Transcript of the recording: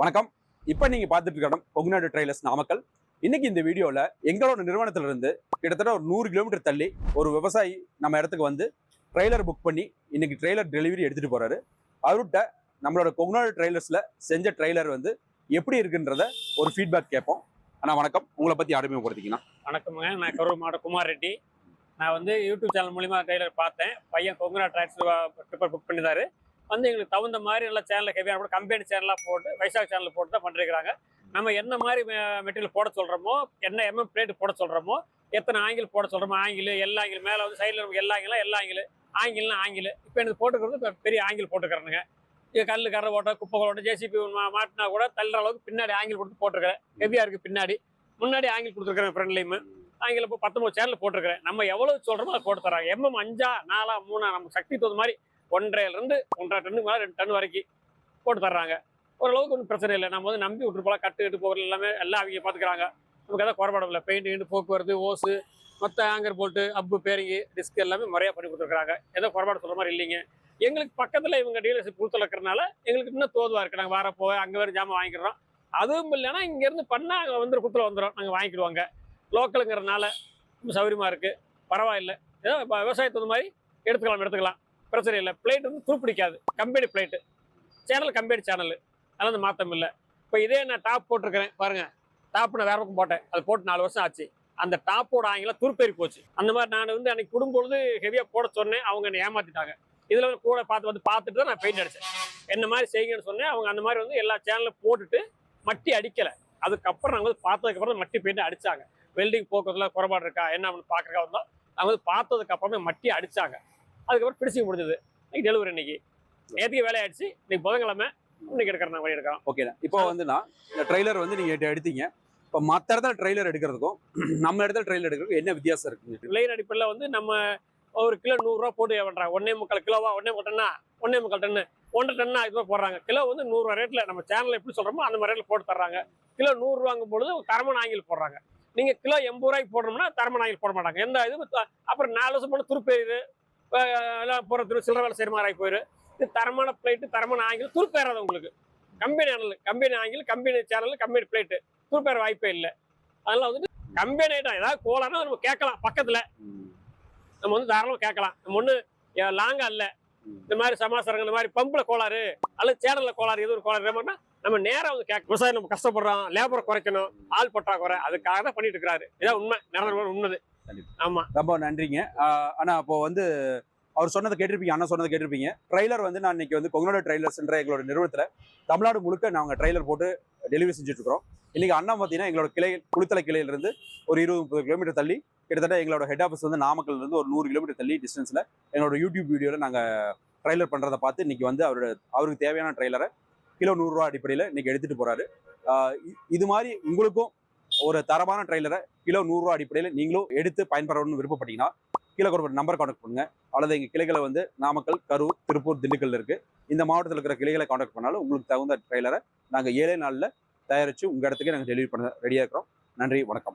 வணக்கம். இப்போ நீங்கள் பார்த்துட்டு இருக்கணும் கொங்குநாடு ட்ரெயிலர்ஸ் நாமக்கல். இன்னைக்கு இந்த வீடியோவில் எங்களோட நிறுவனத்திலிருந்து கிட்டத்தட்ட ஒரு நூறு கிலோமீட்டர் தள்ளி ஒரு விவசாயி நம்ம இடத்துக்கு வந்து ட்ரெய்லர் புக் பண்ணி இன்னைக்கு ட்ரெய்லர் டெலிவரி எடுத்துகிட்டு போகிறாரு அவர்கிட்ட நம்மளோட கொங்குநாடு ட்ரெய்லர்ஸில் செஞ்ச ட்ரெய்லர் வந்து எப்படி இருக்குன்றத ஒரு ஃபீட்பேக் கேட்போம். அண்ணா வணக்கம். உங்களை பற்றி அறிமுகப்படுத்திங்கன்னா வணக்கமுங்க. நான் கரூர் மாவட்டம் குமார் ரெட்டி. நான் வந்து யூடியூப் சேனல் மூலிமா ட்ரெய்லர் பார்த்தேன். பையன் கொங்குநாடு ட்ராக்ஸ் ட்ரிப்பர் புக் பண்ணிதாரு வந்து எங்களுக்கு தகுந்த மாதிரி நல்ல சேனலில் ஹெவியாக கூட கம்பெனி சேனலாக போட்டு வைசாக் சேனலில் போட்டு தான் பண்ணிருக்கிறாங்க. நம்ம என்ன மாதிரி மெட்டீரியல் போட சொல்கிறோமோ என்ன எம்எம் பிளேட் போட சொல்கிறோமோ எத்தனை ஆங்கிள் போட சொல்கிறோமோ ஆங்கிள் எல்லா ஆங்கிள் மேலே வந்து சைடில் எல்லா ஆங்கிலும் எல்லா ஆங்கிள் ஆங்கிள்னா ஆங்கிள் இப்போ எனக்கு போட்டுக்கிறது இப்போ பெரிய ஆங்கிள் போட்டுக்கிறேனுங்க. இது கல் கரை ஓட்ட குப்பை ஓட்ட ஜேசிபி மாட்டினா கூட தள்ளுற அளவுக்கு பின்னாடி ஆங்கிள் கொடுத்து போட்டிருக்கிறேன் ஹெவியாக இருக்குது பின்னாடி. முன்னாடி ஆங்கிள் கொடுத்துருக்குறேன் ஃப்ரெண்ட்லேயுமே ஆங்கில இப்போ பத்தொம்பது சேனல் போட்டிருக்கிறேன். நம்ம எவ்வளவு சொல்றோமோ அதை போட்டு தராங்க எம்எம் அஞ்சா நாலா மூணா நம்ம சக்தி தகுந்த மாதிரி ஒன்றரைல ஒன்றரை டன்னு மேலே ரெண்டு டன் வரைக்கும் போட்டு தர்றாங்க. ஓரளவுக்கு ஒன்றும் பிரச்சனை இல்லை. நம்ம வந்து நம்பி விட்டுருப்போம் கட்டு கட்டு போகிறது எல்லாமே எல்லாம் அவங்க பார்த்துக்கிறாங்க. நமக்கு எதாவது குறைபாடம் இல்லை. பெயிண்ட் கிண்டு போக்குவரத்து ஓசு மொத்த ஆங்கர் போல்ட்டு அப்பு பேரிங்கு டிஸ்க் எல்லாமே முறையாக பண்ணி கொடுத்துருக்காங்க ஏதோ குறைபாடு சொல்கிற மாதிரி இல்லைங்க. எங்களுக்கு பக்கத்தில் இவங்க டீலர்ஷிப் கொடுத்துல இருக்கிறனால எங்களுக்கு இன்னும் தோதுவாக இருக்குது நாங்கள் வர போய் அங்கே வேறு ஜாமான் வாங்கிக்கிறோம். அதுவும் இல்லைன்னா இங்கேருந்து பண்ணால் அங்கே வந்து குத்தில் வந்துடும் நாங்கள் வாங்கிக்கிடுவாங்க. லோக்கலுங்கிறனால ரொம்ப சௌகரியமாக இருக்குது பரவாயில்லை. ஏதோ இப்போ மாதிரி எடுத்துக்கலாம் எடுத்துக்கலாம். பிரச்சனை இல்லை. பிளேட் வந்து துருப்பிடிக்காது. Company plate channel company channel அதெல்லாம் வந்து மாற்றம் இல்லை. இப்போ இதே நான் டாப் போட்டிருக்கிறேன். பாருங்கள் டாப் நான் வேற பக்கம் போட்டேன். அது போட்டு நாலு வருஷம் ஆச்சு. அந்த டாப்போட ஆங்கிலம் துருப்பேறி போச்சு. அந்த மாதிரி நான் வந்து அன்னைக்கு குடும்பொழுது ஹெவியாக போட சொன்னேன். அவங்க என்னை ஏமாத்திட்டாங்க. இதில் வந்து கூட பார்த்து வந்து பார்த்துட்டு தான் நான் பெயிண்ட் அடித்தேன் என்ன மாதிரி செய்யுங்கன்னு சொன்னேன். அவங்க அந்த மாதிரி வந்து எல்லா சேனலும் போட்டுட்டு மட்டி அடிக்கலை. அதுக்கப்புறம் நாங்கள் வந்து பார்த்ததுக்கப்புறம் மட்டி பெயிண்ட் அடிச்சாங்க. வெல்டிங் போக்குவரத்தில் குறைபாடு இருக்கா? என்ன அப்படின்னு பார்க்குறக்கா வந்தோம். அவங்க வந்து பார்த்ததுக்கப்புறமே மட்டி அடித்தாங்க அதுக்கப்புறம் பிடிச்சிக்க முடிஞ்சது. இன்னைக்கு டெலிவரி இன்னைக்கு. நேற்றுக்கு வேலையாயிடுச்சு இன்னைக்கு புதன்கிழமை. இன்னைக்கு எடுக்கிறேன் நாங்கள் எடுக்கிறோம் ஓகே இப்போ வந்துண்ணா இந்த ட்ரெய்லர் வந்து நீங்க என்கிட்ட எடுத்தீங்க. இப்போ மற்ற இடத்துல ட்ரெய்லர் எடுக்கிறதுக்கும் நம்ம இடத்துல ட்ரெய்லர் எடுக்கிறதுக்கும் என்ன வித்தியாசம் இருக்குங்க விலையின் அடிப்படையில் வந்து நம்ம ஒரு கிலோ நூறுரூவா போட்டு பண்ணுறாங்க ஒன்னே முக்கால் கிலோவா ஒன்னே முக்கால் டன்னா ஒன்னே முக்கால் டன்னு ஒன்றரை டன்னா இது மாதிரி போடுறாங்க. கிலோ வந்து நூறுரூவா ரேட்டில் நம்ம சேனலில் எப்படி சொல்கிறோமோ அந்த மாதிரி ரேட்டில் போட்டு தர்றாங்க. கிலோ நூறுரூவாங்கும் பொழுது தரமான ஆங்கில் போடுறாங்க. நீங்கள் கிலோ எண்பது ரூபாய்க்கு போடணும்னா தரமான ஆங்கில் போட மாட்டாங்க. எந்த இது? அப்புறம் நாலு வருஷம் போன துருப்பேறிது எல்லாம் போகிற திரு சில்லற வேலை செய்கிற மாதிரி ஆகி போயிடும் இது தரமான பிளேட்டு தரமான ஆங்கிள் துருப்பேறாது உங்களுக்கு. கம்பெனி அனல் company angle company channel company plate துருப்பேற வாய்ப்பே இல்லை. அதெல்லாம் வந்துட்டு கம்பெனி ஐட்டம் ஏதாவது கோலானா நம்ம கேட்கலாம் பக்கத்தில். நம்ம வந்து தாராளமாக கேட்கலாம். நம்ம ஒன்று லாங்காக இல்லை. இந்த மாதிரி சமாசாரங்கள் இந்த மாதிரி பம்பில் கோளாறு அல்லது சேனலில் கோளாறு எதுவும் ஒரு கோளாறு மாதிரினா நம்ம நேராக வந்து கேட்க விவசாயம் நம்ம கஷ்டப்படுறோம் லேபரை குறைக்கணும் ஆள் பற்றாக்குறை அதுக்காக தான் பண்ணிட்டு இருக்கிறாரு. இதான் உண்மை நடந்த உண்மை கண்டிப்பா. ஆமா. ரொம்ப நன்றிங்க. அண்ணா அப்போ வந்து அவர் சொன்னதை கேட்டிருப்பீங்க அண்ணா சொன்னதை கேட்டிருப்பீங்க. ட்ரெய்லர் வந்து நான் இன்னைக்கு வந்து கொங்கநாடு ட்ரெய்லர்ஸ்ன்ற எங்களோட நிறுவனத்தில் தமிழ்நாடு முழுக்க நாங்கள் ட்ரெய்லர் போட்டு டெலிவரி செஞ்சுட்டு இருக்கிறோம் இன்னைக்கு அண்ணா பார்த்தீங்கன்னா எங்களோட கிளை குளித்தலை கிளையிலிருந்து ஒரு இருபது முப்பது கிலோமீட்டர் தள்ளி கிட்டத்தட்ட எங்களோட ஹெட் ஆஃபீஸ் வந்து நாமக்கல்ல இருந்து ஒரு நூறு கிலோமீட்டர் தள்ளி டிஸ்டன்ஸில் எங்களோட யூடியூப் வீடியோவில் நாங்கள் ட்ரெய்லர் பண்ணுறதை பார்த்து இன்னைக்கு வந்து அவரோட அவருக்கு தேவையான ட்ரெய்லரை கிலோ நூறுரூவா அடிப்படையில் இன்னைக்கு எடுத்துகிட்டு போகிறாரு இது மாதிரி உங்களுக்கும் ஒரு தரமான ட்ரெய்லரை கிலோ நூறுரூவா அடிப்படையில் நீங்களும் எடுத்து பயன்பெறணும்னு விருப்பப்பட்டீங்கன்னா கீழே கொடுக்குற நம்பர் கான்டாக்ட் பண்ணுங்க. அல்லது எங்கள் கிளைகளை வந்து நாமக்கல் கரூர் திருப்பூர் திண்டுக்கல் இருக்குது இந்த மாவட்டத்தில் இருக்கிற கிளைகளை கான்டாக்ட் பண்ணாலும் உங்களுக்கு தகுந்த ட்ரெய்லரை நாங்கள் ஏழே நாளில் தயாரித்து உங்கள் இடத்துக்கு நாங்கள் டெலிவரி பண்ண ரெடியாக இருக்கிறோம். நன்றி வணக்கம்.